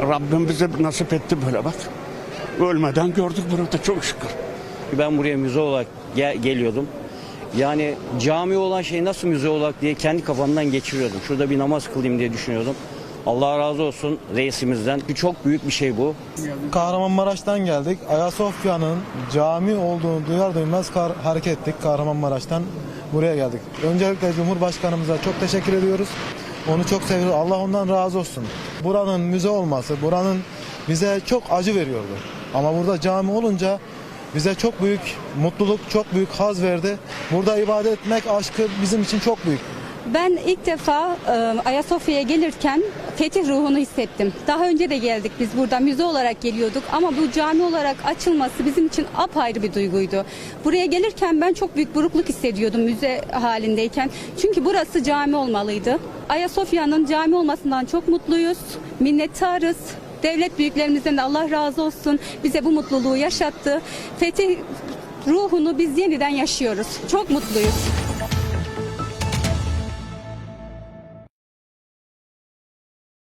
Rabbim bize nasip etti böyle bak. Ölmeden gördük burada çok şükür. Ben buraya müze olarak gel- geliyordum. Yani cami olan şey nasıl müze olarak diye kendi kafamdan geçiriyordum. Şurada bir namaz kılayım diye düşünüyordum. Allah razı olsun reisimizden. Çok büyük bir şey bu. Kahramanmaraş'tan geldik. Ayasofya'nın cami olduğunu duyar duymaz kar- hareket ettik Kahramanmaraş'tan buraya geldik. Öncelikle Cumhurbaşkanımıza çok teşekkür ediyoruz. Onu çok seviyoruz. Allah ondan razı olsun. Buranın müze olması, buranın bize çok acı veriyordu. Ama burada cami olunca bize çok büyük mutluluk, çok büyük haz verdi. Burada ibadet etmek aşkı bizim için çok büyük. Ben ilk defa e, Ayasofya'ya gelirken fetih ruhunu hissettim. Daha önce de geldik biz burada müze olarak geliyorduk ama bu cami olarak açılması bizim için apayrı bir duyguydu. Buraya gelirken ben çok büyük burukluk hissediyordum müze halindeyken. Çünkü burası cami olmalıydı. Ayasofya'nın cami olmasından çok mutluyuz, minnettarız. Devlet büyüklerimizden de Allah razı olsun bize bu mutluluğu yaşattı. Fetih ruhunu biz yeniden yaşıyoruz. Çok mutluyuz.